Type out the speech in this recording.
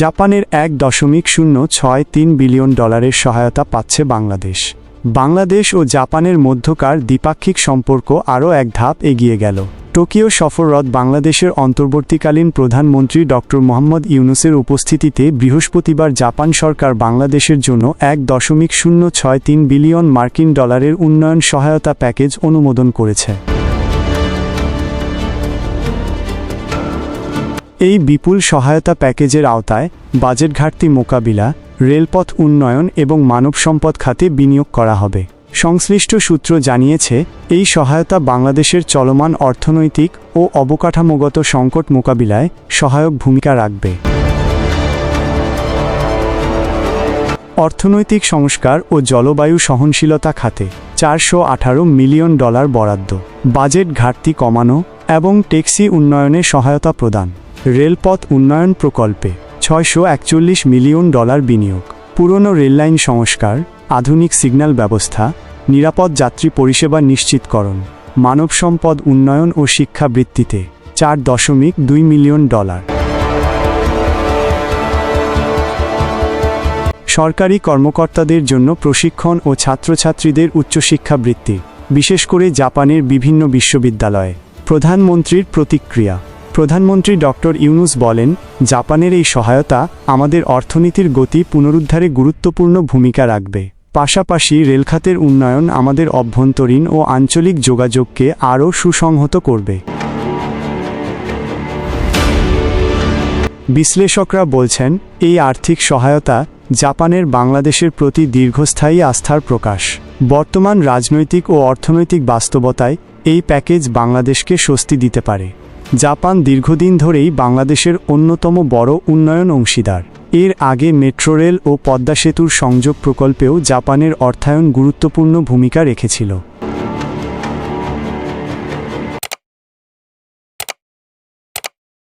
জাপানের এক দশমিক শূন্য ছয় তিন বিলিয়ন ডলারের সহায়তা পাচ্ছে বাংলাদেশ। বাংলাদেশ ও জাপানের মধ্যকার দ্বিপাক্ষিক সম্পর্ক আরও এক ধাপ এগিয়ে গেল। টোকিও সফররত বাংলাদেশের অন্তর্বর্তীকালীন প্রধানমন্ত্রী ড মোহাম্মদ ইউনুসের উপস্থিতিতে বৃহস্পতিবার জাপান সরকার বাংলাদেশের জন্য এক দশমিক শূন্য ছয় তিন বিলিয়ন মার্কিন ডলারের উন্নয়ন সহায়তা প্যাকেজ অনুমোদন করেছে। এই বিপুল সহায়তা প্যাকেজের আওতায় বাজেট ঘাটতি মোকাবিলা, রেলপথ উন্নয়ন এবং মানব সম্পদ খাতে বিনিয়োগ করা হবে। সংশ্লিষ্ট সূত্র জানিয়েছে, এই সহায়তা বাংলাদেশের চলমান অর্থনৈতিক ও অবকাঠামোগত সংকট মোকাবিলায় সহায়ক ভূমিকা রাখবে। অর্থনৈতিক সংস্কার ও জলবায়ু সহনশীলতা খাতে চারশো আঠারো মিলিয়ন ডলার বরাদ্দ। বাজেট ঘাটতি কমানো এবং ট্যাক্সি উন্নয়নে সহায়তা প্রদান। রেলপথ উন্নয়ন প্রকল্পে ছয়শো একচল্লিশ মিলিয়ন ডলার বিনিয়োগ, পুরনো রেললাইন সংস্কার, আধুনিক সিগন্যাল ব্যবস্থা, নিরাপদ যাত্রী পরিষেবা নিশ্চিতকরণ, মানব সম্পদ উন্নয়ন ও শিক্ষা বৃত্তিতে চার দশমিক দুই মিলিয়ন ডলার। সরকারি কর্মকর্তাদের জন্য প্রশিক্ষণ ও ছাত্রছাত্রীদের উচ্চশিক্ষা বৃত্তি, বিশেষ করে জাপানের বিভিন্ন বিশ্ববিদ্যালয়ে প্রধানমন্ত্রীর প্রতিক্রিয়া। প্রধানমন্ত্রী ডক্টর ইউনুস বলেন, জাপানের এই সহায়তা আমাদের অর্থনীতির গতি পুনরুদ্ধারে গুরুত্বপূর্ণ ভূমিকা রাখবে। পাশাপাশি রেলখাতের উন্নয়ন আমাদের অভ্যন্তরীণ ও আঞ্চলিক যোগাযোগকে আরও সুসংহত করবে। বিশ্লেষকরা বলছেন, এই আর্থিক সহায়তা জাপানের বাংলাদেশের প্রতি দীর্ঘস্থায়ী আস্থার প্রকাশ। বর্তমান রাজনৈতিক ও অর্থনৈতিক বাস্তবতায় এই প্যাকেজ বাংলাদেশকে স্বস্তি দিতে পারে। জাপান দীর্ঘদিন ধরেই বাংলাদেশের অন্যতম বড় উন্নয়ন অংশীদার। এর আগে মেট্রো রেল ও পদ্মা সেতুর সংযোগ প্রকল্পেও জাপানের অর্থায়ন গুরুত্বপূর্ণ ভূমিকা রেখেছিল।